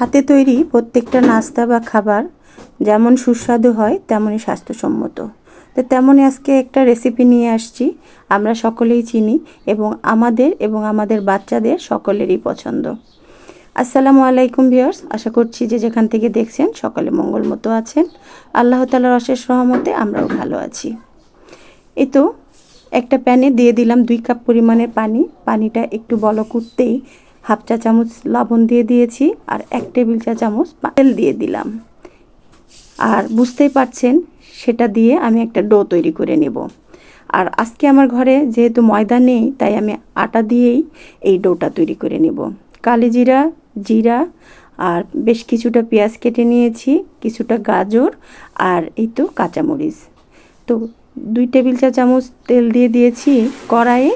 হাতে তৈরি প্রত্যেকটা নাস্তা বা খাবার যেমন সুস্বাদু হয়, তেমনই স্বাস্থ্যসম্মত। তো তেমনই আজকে একটা রেসিপি নিয়ে আসছি। আমরা সকলেই চিনি এবং আমাদের এবং আমাদের বাচ্চাদের সকলেরই পছন্দ। আসসালামু আলাইকুম ভিউয়ার্স আশা করছি যে যেখান থেকে দেখছেন সকলে মঙ্গল মতো আছেন। আল্লাহ তালার অশেষ রহমতে আমরাও ভালো আছি। এই তো, একটা প্যানে দিয়ে দিলাম দুই কাপ পরিমাণের পানি। পানিটা একটু বলক উঠতেই হাফ চা চামচ লবণ দিয়ে দিয়েছি আর এক টেবিল চা চামচ তেল দিয়ে দিলাম। আর বুঝতেই পারছেন, সেটা দিয়ে আমি একটা ডো তৈরি করে নেব। আর আজকে আমার ঘরে যেহেতু ময়দা নেই, তাই আমি আটা দিয়েই এই ডোটা তৈরি করে নেব। কালি জিরা জিরা আর বেশ কিছুটা পেঁয়াজ কেটে নিয়েছি, কিছুটা গাজর আর এই তো কাঁচামরিচ। তো দুই টেবিল চা চামচ তেল দিয়ে দিয়েছি কড়াইয়ে।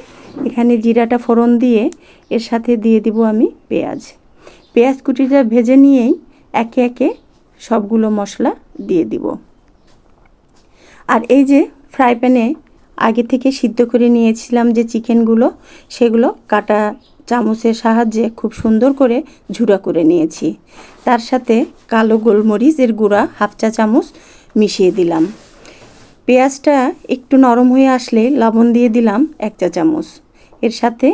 এখানে জিরাটা ফোড়ন দিয়ে এর সাথে দিয়ে দিব আমি পেঁয়াজ। পেঁয়াজ কুচিটা ভেজে নিয়েই একে একে সবগুলো মশলা দিয়ে দিব। আর এই যে ফ্রাই প্যানে আগে থেকে সিদ্ধ করে নিয়েছিলাম যে চিকেনগুলো, সেগুলো কাটা চামচের সাহায্যে খুব সুন্দর করে ঝুড়া করে নিয়েছি। তার সাথে কালো গোলমরিচের গুঁড়া হাফ চা চামচ মিশিয়ে দিলাম। পেঁয়াজটা একটু নরম হয়ে আসলে লবণ দিয়ে দিলাম এক চা চামচ। এর সাথে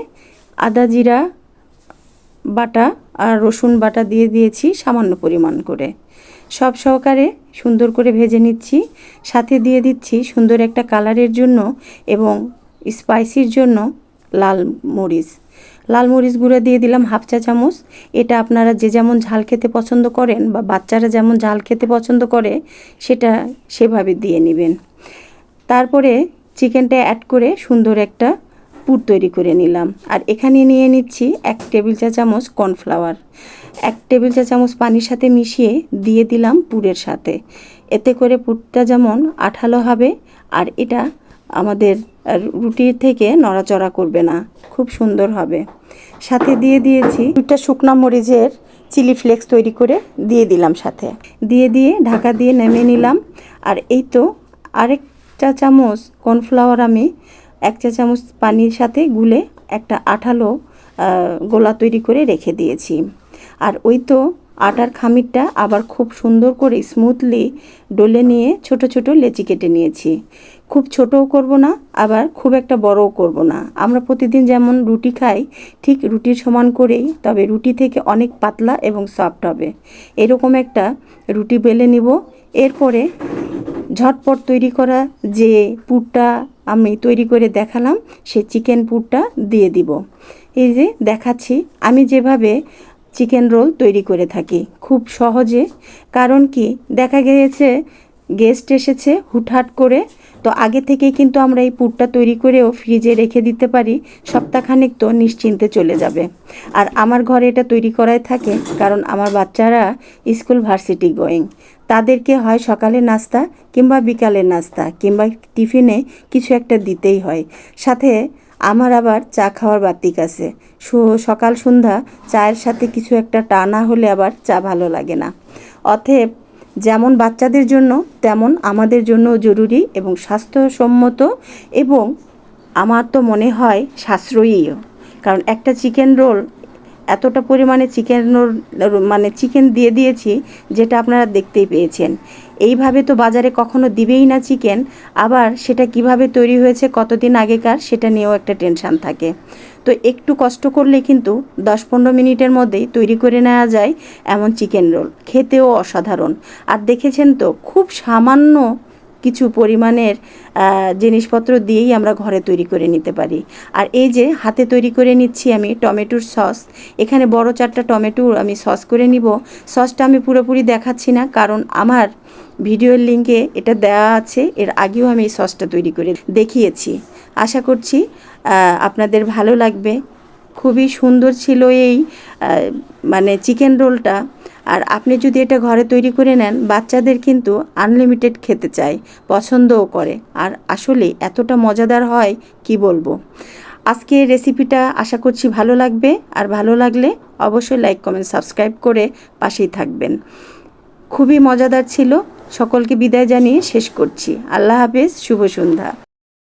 আদা জিরা বাটা আর রসুন বাটা দিয়ে দিয়েছি সামান্য পরিমাণ করে। সব সহকারে সুন্দর করে ভেজে নিচ্ছি। সাথে দিয়ে দিচ্ছি সুন্দর একটা কালারের জন্য এবং স্পাইসির জন্য লাল মরিচ। লাল মরিচ গুঁড়া দিয়ে দিলাম হাফ চা চামচ। এটা আপনারা যে যেমন ঝাল খেতে পছন্দ করেন বা বাচ্চারা যেমন ঝাল খেতে পছন্দ করে, সেটা সেভাবে দিয়ে নেবেন। তারপরে চিকেনটা অ্যাড করে সুন্দর একটা পুর তৈরি করে নিলাম। আর এখানে নিয়ে নিচ্ছি এক টেবিল চা চামচ কর্নফ্লাওয়ার। এক টেবিল চা চামচ পানির সাথে মিশিয়ে দিয়ে দিলাম পুরের সাথে। এতে করে পুরটা যেমন আঠালো হবে, আর এটা আমাদের রুটির থেকে নড়াচড়া করবে না, খুব সুন্দর হবে। সাথে দিয়ে দিয়েছি দুটা শুকনা মরিচের চিলি ফ্লেক্স তৈরি করে দিয়ে দিলাম সাথে। দিয়ে দিয়ে ঢাকা দিয়ে নেমে নিলাম। আর এই তো আরেক চা চামচ কর্নফ্লাওয়ার আমি এক চা চামচ পানির সাথে গুলে একটা আঠালো গোলা তৈরি করে রেখে দিয়েছি। আর ওই তো আটার খামিরটা আবার খুব সুন্দর করে স্মুথলি ডলে নিয়ে ছোট ছোট লেচি কেটে নিয়েছি। খুব ছোটও করব না, আবার খুব একটা বড়ও করব না। আমরা প্রতিদিন যেমন রুটি খাই, ঠিক রুটির সমান করেই, তবে রুটি থেকে অনেক পাতলা এবং সফট হবে। এরকম একটা রুটি বেলে নিব। এরপরে ঝটপট তৈরি করা যে পুরটা আমি তৈরি করে দেখালাম, সে চিকেন পুরটা দিয়ে দিব। এই যে দেখাচ্ছি, আমি যেভাবে চিকেন রোল তৈরি করে থাকি, খুব সহজে। কারণ কি, দেখা গিয়েছে গেস্ট এসেছে হুটহাট করে তো আগে থেকেই কিন্তু আমরা এই পুরটা তৈরি করেও ফ্রিজে রেখে দিতে পারি, সপ্তাহখানেক তো নিশ্চিন্তে চলে যাবে। আর আমার ঘরে এটা তৈরি করাই থাকে, কারণ আমার বাচ্চারা স্কুল ভার্সিটি গোয়িং। তাদেরকে হয় সকালে নাস্তা কিংবা বিকালের নাস্তা কিংবা টিফিনে কিছু একটা দিতেই হয়। সাথে আমার আবার চা খাওয়ার বাতিক আছে। সকাল সন্ধ্যা চায়ের সাথে কিছু একটা টানা হলে আবার চা ভালো লাগে না। অতএব যেমন বাচ্চাদের জন্য, তেমন আমাদের জন্য জরুরি এবং স্বাস্থ্যসম্মত এবং আমার তো মনে হয় সাশ্রয়ীও। কারণ একটা চিকেন রোল এতটা পরিমাণে চিকেন মানে চিকেন দিয়ে দিয়েছি, যেটা আপনারা দেখতেই পেয়েছেন। এইভাবে তো বাজারে কখনো দিবেই না চিকেন আবার সেটা কীভাবে তৈরি হয়েছে, কতদিন আগেকার, সেটা নিয়েও একটা টেনশান থাকে। তো একটু কষ্ট করলে কিন্তু দশ পনেরো মিনিটের মধ্যেই তৈরি করে নেওয়া যায় এমন চিকেন রোল খেতেও অসাধারণ। আর দেখেছেন তো, খুব সামান্য কিছু পরিমাণের জিনিসপত্র দিয়েই আমরা ঘরে তৈরি করে নিতে পারি। আর এই যে হাতে তৈরি করে নিচ্ছি আমি টমেটোর সস, এখানে বড় চারটা টমেটো আমি সস করে নিব। সসটা আমি পুরোপুরি দেখাচ্ছি না, কারণ আমার ভিডিওর লিঙ্কে এটা দেওয়া আছে, এর আগেও আমি এই সসটা তৈরি করে দেখিয়েছি। আশা করছি আপনাদের ভালো লাগবে। খুবই সুন্দর ছিল এই মানে চিকেন রোলটা। আর আপনি যদি এটা ঘরে তৈরি করে নেন, বাচ্চাদের কিন্তু আনলিমিটেড খেতে চায়, পছন্দও করে। আর আসলে এতটা মজাদার হয়, কি বলব? আজকে রেসিপিটা আশা করছি ভালো লাগবে। আর ভালো লাগলে অবশ্যই লাইক কমেন্ট সাবস্ক্রাইব করে পাশেই থাকবেন। খুবই মজাদার ছিল। সকলকে বিদায় জানিয়ে শেষ করছি। আল্লাহ হাফেজ, শুভ সন্ধ্যা।